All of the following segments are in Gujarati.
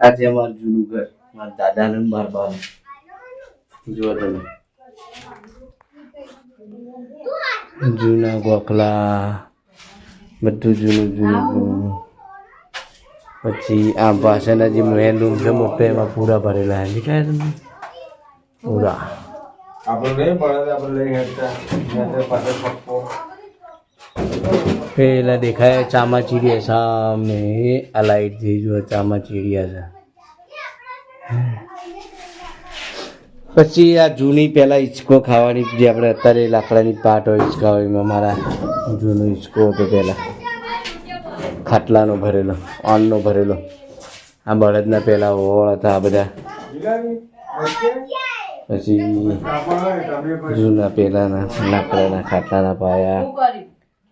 આ છે અમારું જૂનું ઘર મારા દાદાનું ને મારા બાનું જુઓ તમે જૂના ગોખલા બધું જૂનું જૂનું જૂનું પછી આ પાછળના જે મેન રૂમ છે મોટો એમાં પૂરા ભરેલા છે દેખાય તમને પૂરા આપણે નહીં પડે આપણે લઈ હેડતા હેડતા પાછળ પપ્પો પેલા દેખાય ચામાચીડિયા સામે આ લાઈટથી જો ચામાચીડિયા છે પછી આ જૂની પહેલાં હિંચકો ખાવાની જે આપણે અત્યારે લાકડાની પાટ હોય હિંચકા હોય, એમાં મારા જૂનો હિંચકો હતો પહેલાં ખાટલાનો ભરેલો ઓનનો ભરેલો. આ બળદના પહેલાં ઓળ હતા આ બધા. પછી જૂના પહેલાંના લાકડાના ખાટલાના પાયા.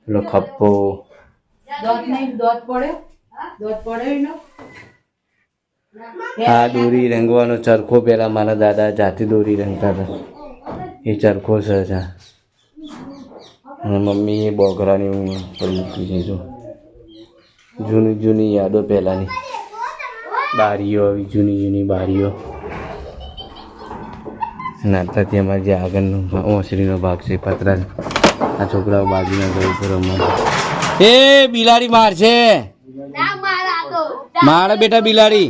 પેલો ખપ્પો આ દોરી રંગવાનો ચરખો પેલા મારા દાદા જાતે દોરી રંગતા હતા. એ ચરખો છે. અને મમ્મી એ બોગરાની હું મૂકી છે જો. જૂની જૂની યાદો પહેલાંની. બારીઓ આવી જૂની જૂની બારીઓ. નાતાથી અમારે જે આગળનો ઓસરીનો ભાગ છે પતરા આ છોકરાઓ બાજુના ઘર ઉપર રમવા એ બિલાડી મારશે મારા બેટા બિલાડી.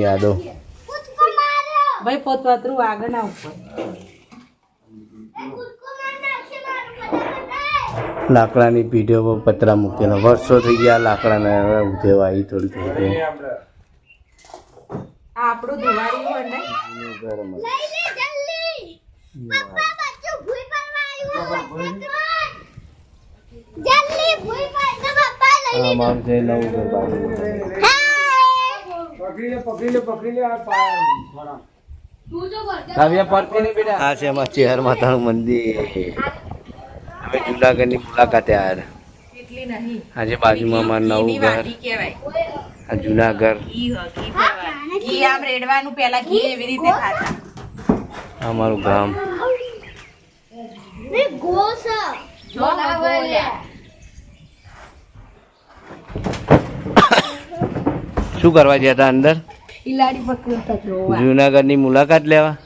યાદો. ભાઈ પોતવાતરું આગળ ના ઉપર. લાકડાની પીઢીઓ પર પતરા મૂકેલા વર્ષો થઈ ગયા લાકડાને હવે ઉધેવા આવી થોડી થોડી આ આપણું. હોય ને? આ છે. નવું ઘર બાજુ. પકડી લે પકડી લે પકડી લે આ પા- થોડા. આ છે અમારા ચેહર માતાનું મંદિર. અમે જુનાગઢની મુલાકાતે આવ્યા હતા આજે બાજુમાં અમારું નવું ઘર. આ જુનાગઢ. ઘી હ ઘી પીવાનું. ઘી આમ રેડવાનું પેલા ઘી એવી રીતે ખાતા. આ અમારું ગામ. ના શું કરવા ગયા હતા અંદર? જુનાગઢની મુલાકાત લેવા?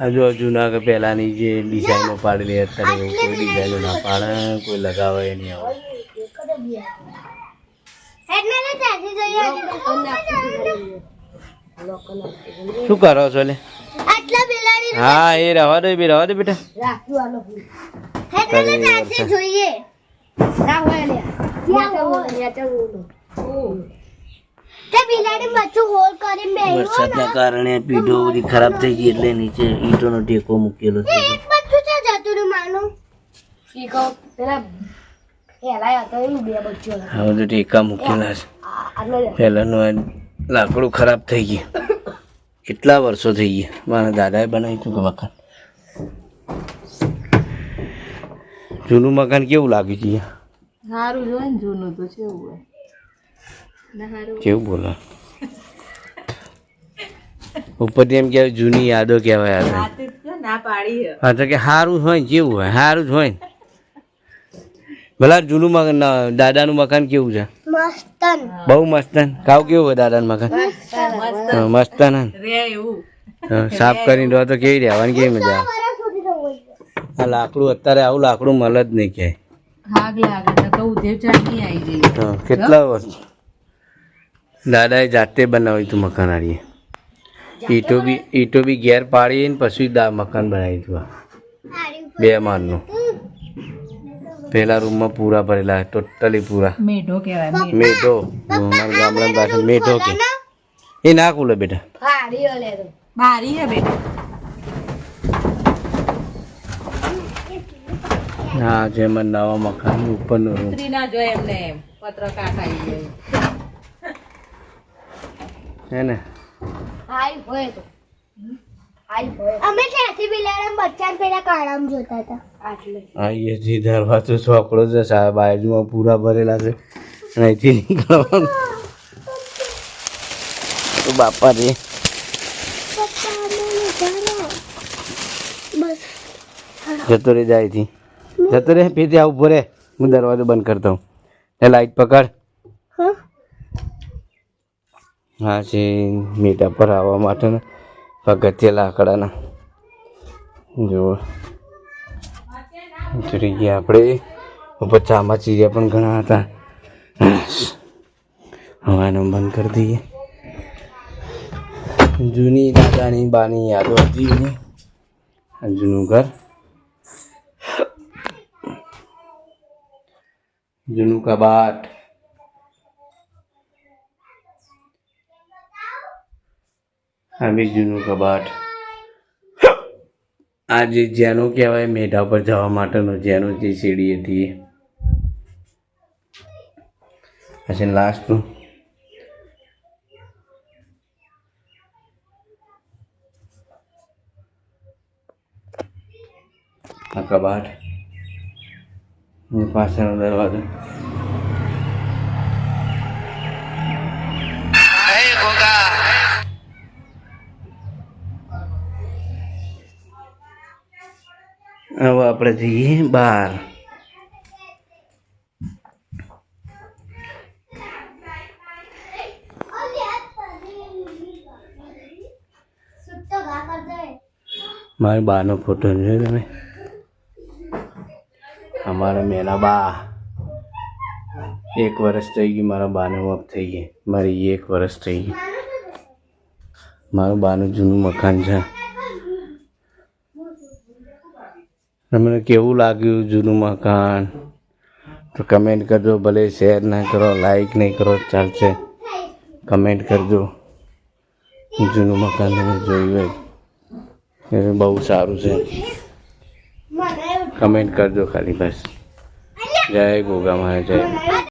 આ જો જુનાગઢ પહેલાની જે ડિઝાઇનો પાડેલી અત્યારે એવું કોઈ ડિઝાઇનો ના પાડે કોઈ લગાવે નહીં આવે. શું કરો છો લે? હા એ રવા દો બી રવા દો બેટા. જોઈએ ના હોય લે તે બિલાડી બચ્ચું હોલ કરીને બેહ્યું વરસાદના કારણે પીઢો બધી ખરાબ થઈ ગઈ એટલે નીચે ઈંટોનો ટેકો મૂકેલો છે. હવે બધું ટેકા મૂકેલા છે. પહેલાનું લાકડું ખરાબ થઈ ગયું. કેટલા વર્ષો થઈ ગયા? મારા દાદાએ બનાવ્યું હતું કે મકાન? જૂનું મકાન કેવું લાગ્યું છે સારું જોવે જૂનું તો કેવું બોલો? ઉપરથી એમ કહેવાય જૂની યાદો કહેવાય આ તો. રાતે જ જો ના પાડી હે તો કે સારું હોય કેવું હોય? સારું જ હોય ભલા જૂનું મકાન ના- દાદાનું મકાન કેવું છે? બહુ મસ્ત કાવ કેવું હોય દાદાનું મકાન? હા, મસ્ત ને રે એવું. હા, સાફ કરીને દો તો કેવી રહેવાની કેવી મજા આ લાકડું અત્યારે આવું લાકડું મળે જ નહીં ક્યાંય કેટલા વર્ષ? દાદાએ જાતે બનાવ્યું હતું મકાન આડીએ. ઈટો બી ઈટો બી ઘેર પાડીને પછી દા મકાન બનાવ્યું હતું બે માળનું. પેલા રૂમમાં પૂરા ભરેલા ટોટલી પૂરા. મેઢો કહેવાય મેઢો. મેઢો. ગામડાની પાસે મેઢો કે. એ ના ખુલે બેટા. બારી હે બેટા. હા જેમાં નવા મકાન ઉપરનું રૂમ. ના જોય એમને એમ ખાઈ ગયું છે ને અમે ત્યાંથી બિલાડા બચ્ચા પેલા કાળામાં જોતા હતા. આઈએ જી દરવાજો છોકરો છે સાહેબ બાજુમાં પૂરા ભરેલા છે. અને અહીંથી નીકળવાનું. તો બાપા રે જતો રે જાય થી જતો રે પીતે આવું ઊભો હું દરવાજો બંધ કરતો હું એ લાઈટ પકડ હા હા છે મીઠા પર આવવા માટેના પગથિયા લાકડાના. જુઓ. ઉતરી ગયા આપણે. ઉપર ચામા ચીરિયા પણ ઘણા હતા. હવાનું બંધ કરી દઈએ. જૂની દાદાની બાની યાદો હતી એને. જૂનું ઘર. જૂનું કબાટ. બી જૂનું કબાટ. આ જે જેનો કહેવાય મેઢા પર જવા માટેનો જેનો જે સીડી હતી. પછી લાસ્ટનું આ કબાટ. પાછળનો દરવાજો. હવે આપણે જઈએ બહાર. મારી બાનો ફોટો જોયો તમે? અમારા મેના બા. એક વર્ષ થઈ ગયું મારા બાને ઓફ થઈ ગઈ. મારી એક વર્ષ થઈ ગઈ. મારું બાનું જૂનું મકાન છે. તમને કેવું લાગ્યું જૂનું મકાન? તો કમેન્ટ કરજો, ભલે શેર ના કરો લાઈક નહીં કરો, ચાલશે. કમેન્ટ કરજો. જૂનું મકાન તમે જોયું હોય. એ બહુ સારું છે. કમેન્ટ કરજો ખાલી બસ. જય ગોગા મહારાજ, જય.